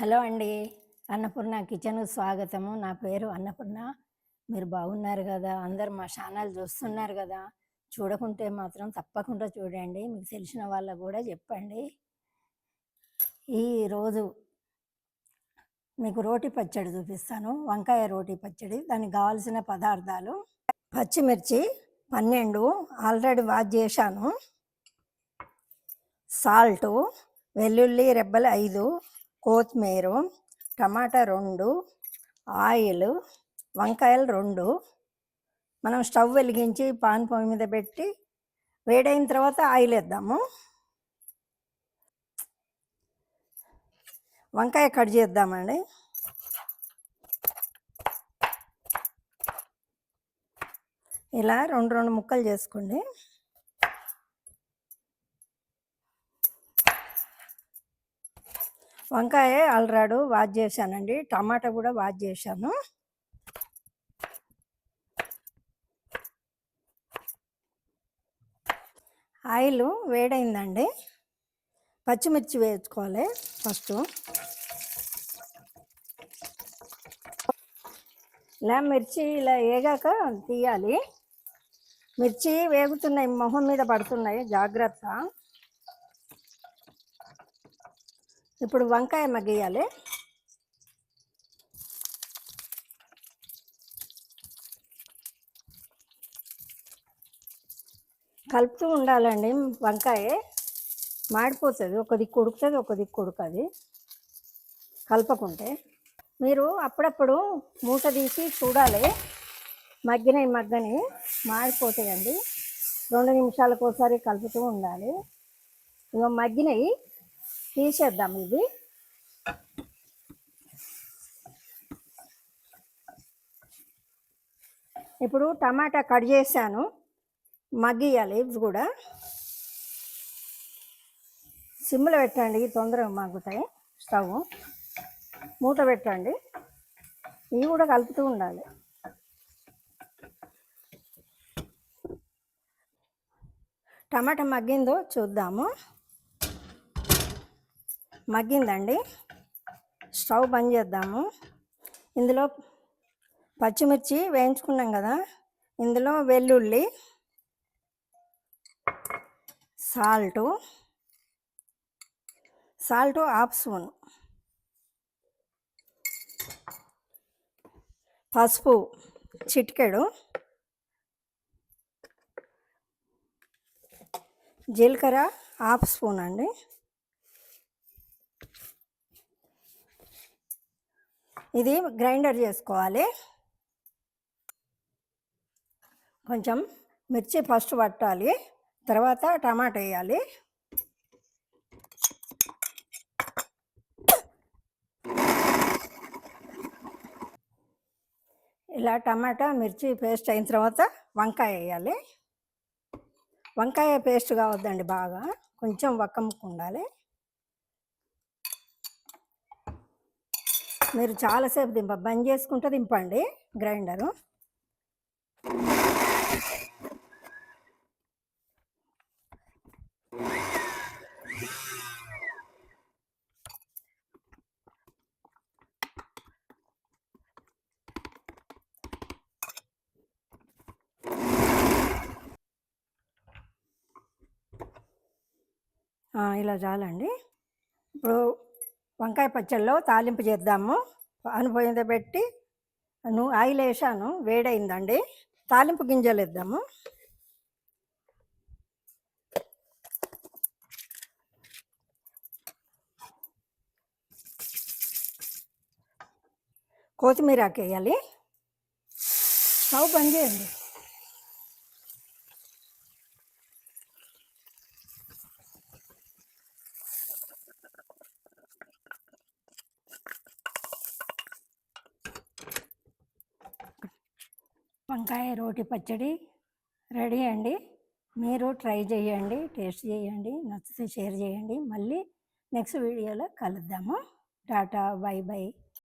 Hello అండి. Annapurna kitchen స్వాగతము. నా పేరు అన్నపూర్ణ. మీరు బాగున్నారు కదా? అందరు మా ఛానల్ చూస్తున్నారు కదా? చూడకుంటే మాత్రం తప్పకుండా చూడండి. మీకు తెలిసిన వాళ్ళకు కూడా చెప్పండి. ఈరోజు మీకు రోటి పచ్చడి చూపిస్తాను. వంకాయ రోటి పచ్చడి దానికి కావాల్సిన పదార్థాలు పచ్చిమిర్చి పన్నెండు ఆల్రెడీ వాష్ చేశాను. సాల్టు వెల్లుల్లి రెబ్బలు ఐదు కొత్తిమీర టమాటా రెండు ఆయిల్ వంకాయలు రెండు. మనం స్టవ్ వెలిగించి పాన్ పొయ్యి మీద పెట్టి వేడైన తర్వాత ఆయిల్ వేద్దాము. వంకాయ కట్ చేద్దామండి. ఇలా రెండు రెండు ముక్కలు చేసుకోండి. వంకాయ ఆల్రెడీ వాష్ చేశానండి. టమాటా కూడా వాష్ చేశాను. ఆయిల్ వేడైందండి. పచ్చిమిర్చి వేసుకోవాలి ఫస్ట్. ఇలా మిర్చి ఇలా వేగాక తీయాలి. మిర్చి వేగుతున్నాయి మొహం మీద పడుతున్నాయి జాగ్రత్త. ఇప్పుడు వంకాయ మగ్గేయాలి కలుపుతూ ఉండాలండి వంకాయ. మాడిపోతుంది ఒక దిక్కు ఉడుకుతుంది ఒక దిక్కు ఉడకది. కలపకుంటే. మీరు అప్పుడప్పుడు మూట తీసి చూడాలి. మగ్గినవి మగ్గని మాడిపోతాయండి. రెండు నిమిషాలకు ఒకసారి కలుపుతూ ఉండాలి. ఇక మగ్గినవి తీసేద్దాం ఇది. ఇప్పుడు టమాటా కట్ చేశాను. మగ్గియాలి ఇవి కూడా. సిమ్లో పెట్టండి తొందరగా మగ్గుతాయి. స్టవ్ మూత పెట్టండి. ఇవి కూడా కలుపుతూ ఉండాలి. టమాటా మగ్గిందో చూద్దాము. మగ్గిందండి. స్టవ్ బంద్ చేద్దాము. ఇందులో పచ్చిమిర్చి వేయించుకున్నాం కదా. ఇందులో వెల్లుల్లి సాల్టు సాల్ట్ హాఫ్ స్పూన్ పసుపు చిటికెడు జీలకర్ర హాఫ్ స్పూన్ అండి. ఇది గ్రైండర్ చేసుకోవాలి. కొంచెం మిర్చి ఫస్ట్ పట్టాలి. తర్వాత టమాటా వేయాలి. ఇలా టమాటా మిర్చి పేస్ట్ అయిన తర్వాత వంకాయ వేయాలి. వంకాయ పేస్ట్ కావద్దండి బాగా. కొంచెం వక్కముక్కు ఉండాలి. మీరు చాలాసేపు దింప బంద్ చేసుకుంటే దింపండి గ్రైండరు. ఇలా చాలండి. ఇప్పుడు వంకాయ పచ్చళ్ళలో తాలింపు చేద్దాము. అనుభవం పెట్టి నువ్వు ఆయిల్ వేసాను వేడైందండి. తాలింపు గింజలు వేద్దాము. కొత్తిమీర వేయాలి స్టవ్ బంద్ చేయండి. వంకాయ రోటి పచ్చడి రెడీ అండి. మీరు ట్రై చేయండి టేస్ట్ చేయండి నచ్చితే షేర్ చేయండి. మళ్ళీ నెక్స్ట్ వీడియోలో కలుద్దాము. Tata bye bye.